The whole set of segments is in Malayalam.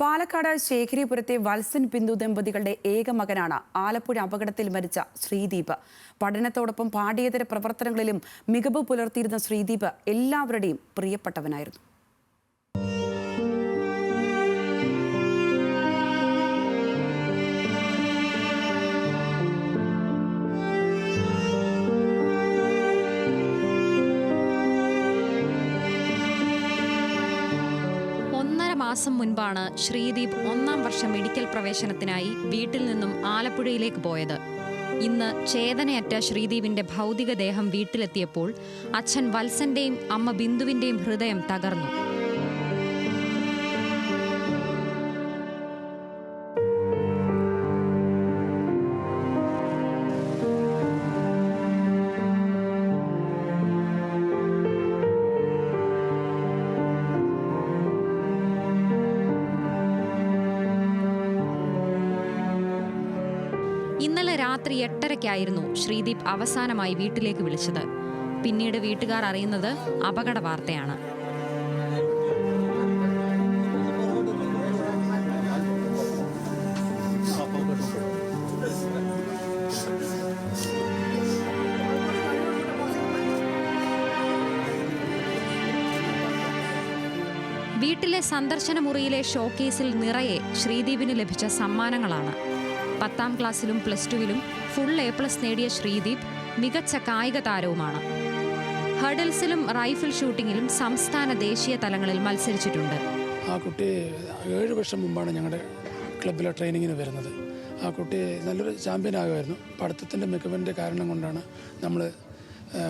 പാലക്കാട് ശേഖരിപുരത്തെ വത്സൻ ബിന്ദു ദമ്പതികളുടെ ഏക മകനാണ് ആലപ്പുഴ അപകടത്തിൽ മരിച്ച ശ്രീദീപ്. പഠനത്തോടൊപ്പം പാഠ്യേതര പ്രവർത്തനങ്ങളിലും മികവ് പുലർത്തിയിരുന്ന ശ്രീദീപ് എല്ലാവരുടെയും പ്രിയപ്പെട്ടവനായിരുന്നു. മാസം മുൻപാണ് ശ്രീദീപ് ഒന്നാം വർഷ മെഡിക്കൽ പ്രവേശനത്തിനായി വീട്ടിൽ നിന്നും ആലപ്പുഴയിലേക്ക് പോയത്. ഇന്ന് ചേതനയറ്റ ശ്രീദീപിന്റെ ഭൗതികദേഹം വീട്ടിലെത്തിയപ്പോൾ അച്ഛൻ വത്സന്റെയും അമ്മ ബിന്ദുവിന്റെയും ഹൃദയം തകർന്നു. ഇന്നലെ രാത്രി എട്ടരയ്ക്കായിരുന്നു ശ്രീദീപ് അവസാനമായി വീട്ടിലേക്ക് വിളിച്ചത്. പിന്നീട് വീട്ടുകാർ അറിയുന്നത് അപകട വാർത്തയാണ്. വീട്ടിലെ സന്ദർശന മുറിയിലെ ഷോക്കേസിൽ നിറയെ ശ്രീദീപിന് ലഭിച്ച സമ്മാനങ്ങളാണ്. പത്താം ക്ലാസ്സിലും പ്ലസ് ടുവിലും ഫുൾ എ പ്ലസ് നേടിയ ശ്രീദീപ് മികച്ച കായിക താരവുമാണ്. ഹഡിൽസിലും റൈഫിൾ ഷൂട്ടിങ്ങിലും സംസ്ഥാന ദേശീയ തലങ്ങളിൽ മത്സരിച്ചിട്ടുണ്ട്. ആ കുട്ടി ഏഴ് വർഷം മുമ്പാണ് ഞങ്ങളുടെ ക്ലബ്ബിലെ ട്രെയിനിങ്ങിന് വരുന്നത്. ആ കുട്ടി നല്ലൊരു ചാമ്പ്യൻ ആകുമായിരുന്നു. പഠിത്തത്തിന്റെ മികവിന്റെ കാരണം കൊണ്ടാണ് നമ്മൾ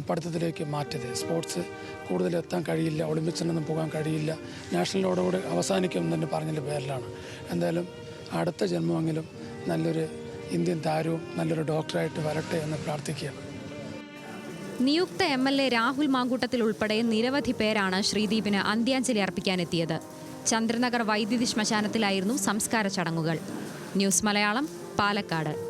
പഠിത്തത്തിലേക്ക് മാറ്റിയത്. സ്പോർട്സ് കൂടുതൽ എത്താൻ കഴിയില്ല ഒളിമ്പിക്സിനൊന്നും പോകാൻ കഴിയില്ല. നാഷണലോടുകൂടി അവസാനിക്കും എന്ന് പറഞ്ഞതിന്റെ പേരിലാണ്. എന്തായാലും അടുത്ത ജന്മമെങ്കിലും നല്ലൊരു ഇന്ത്യൻ താരവും നല്ലൊരു ഡോക്ടറായിട്ട് വരട്ടെ എന്ന് പ്രാർത്ഥിക്കുകയാണ്. നിയുക്ത M L A Rahul Mamkootathil ഉൾപ്പെടെ നിരവധി പേരാണ് ശ്രീദീപിന് അന്ത്യാഞ്ജലി അർപ്പിക്കാനെത്തിയത്. ചന്ദ്രനഗർ വൈദ്യുതി ശ്മശാനത്തിലായിരുന്നു സംസ്കാര ചടങ്ങുകൾ. ന്യൂസ് മലയാളം പാലക്കാട്.